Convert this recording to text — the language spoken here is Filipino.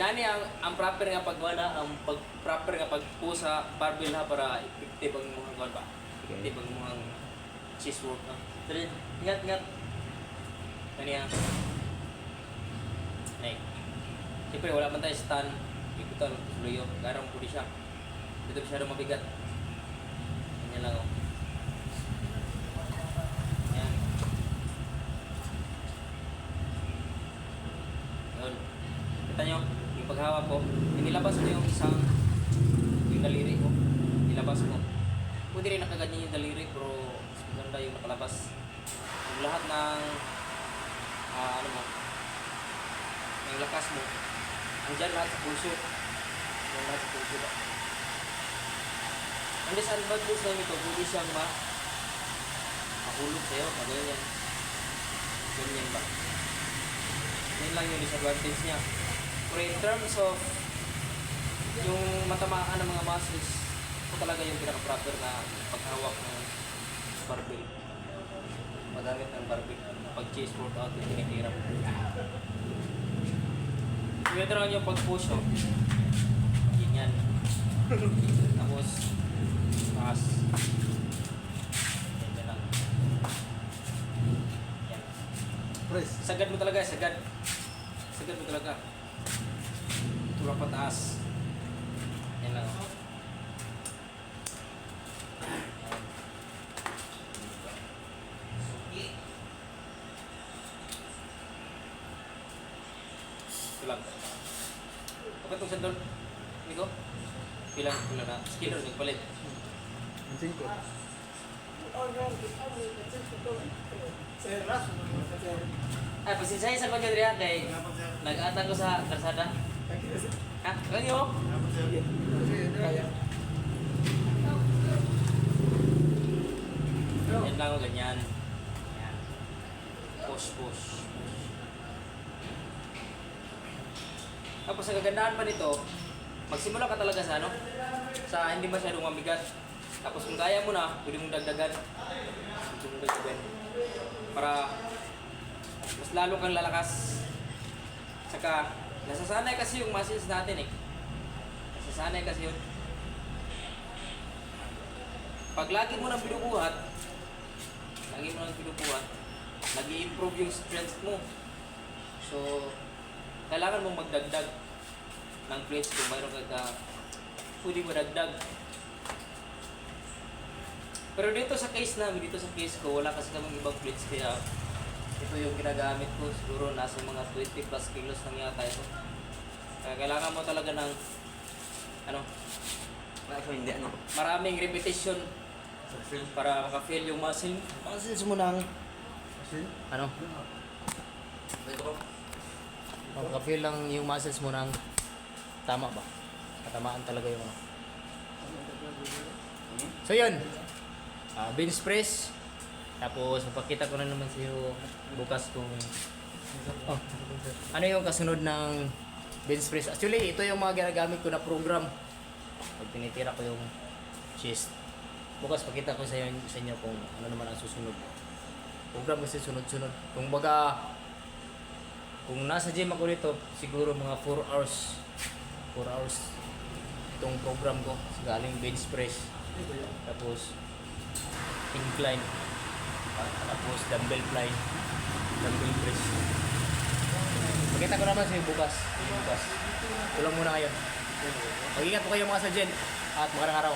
Inani ang ang proper nga pagwala, ang pag proper nga pagpusa barbell ha para effective ang mga kuan ba. Effective ang mga cheese work ha. Dali, ingat ingat. Kaniya. Nay. Siyempre wala man tayo stand. Ikutan, luyo. Garang pudi siya. Dito masyado mabigat. Ganyan lang oh. Kita nyo, yung paghawak ko, inilabas ko yung isang yung daliri ko. Nilabas ko. Pwede rin nakaganyan yung daliri, pero mas maganda yung nakalabas. Yung lahat ng, ah, ano mo, ng lakas mo, andyan lahat sa puso. Andyan lahat sa puso ba? Ang disadvantage lang ito, pwede siyang ma mahulog sa'yo, maganyan. Ganyan ba? Yan lang yung disadvantage niya. Pero in terms of yung matamaan ng mga muscles, ito talaga yung pinaka-proper na paghawak ng barbell. Magamit ng barbell. Pag-chase workout, yung tinitira mo. Ito naman yung pag-push, oh. Ganyan. Tapos, taas. Ganyan lang. Yan. Press. Sagad mo talaga, sagad. Sagad mo talaga. Tulak pataas. Yan lang. Ito lang. Okay itong sandal. Nico? Pilang, pilang na. Skiller, nagpalit. Ang singko. Ay, pasinsay sa kanya diri kay nag-atang ko sa karsada. Ha? Ganyo? Kaya. Yan lang ganyan. Yan. Push, push. Tapos ang kagandahan pa nito, magsimula ka talaga sa ano? Sa hindi masyadong mabigat. Tapos kung kaya mo na, pwede mong dagdagan. Pwede mong dagdagan. Para mas lalo kang lalakas. Saka, nasasanay kasi yung muscles natin eh. Nasasanay kasi yun. Pag lagi mo nang binubuhat, lagi mo nang binubuhat, nag improve yung strength mo. So, kailangan mong magdagdag ng plates kung mayroon ka ka pwede mo dagdag. Pero dito sa case namin, dito sa case ko, wala kasi kaming ibang plates kaya ito yung ginagamit ko. Siguro nasa mga 20 plus kilos lang yata ito. Kaya kailangan mo talaga ng ano, Bakit hindi ano? maraming repetition para maka-feel yung muscle. Muscles mo ng Kasi, ano? Maka-feel lang yung muscles mo ng tama ba? Katamaan talaga yung ano. So yun. Ah, bench press. Tapos mapakita ko na naman sa iyo bukas kung oh, ano yung kasunod ng bench press. Actually, ito yung mga ginagamit ko na program. Pag tinitira ko yung chest. Bukas pakita ko sa inyo, sa inyo kung ano naman ang susunod. Program kasi sunod-sunod. Kung baga, kung nasa gym ako dito, siguro mga 4 hours. 4 hours itong program ko. Galing bench press. Tapos, incline. Tapos, dumbbell fly. Dumbbell press. Pakita ko naman sa iyo bukas. Bukas. Tulong muna ngayon. Mag-ingat po kayo mga sa gym. At magandang araw.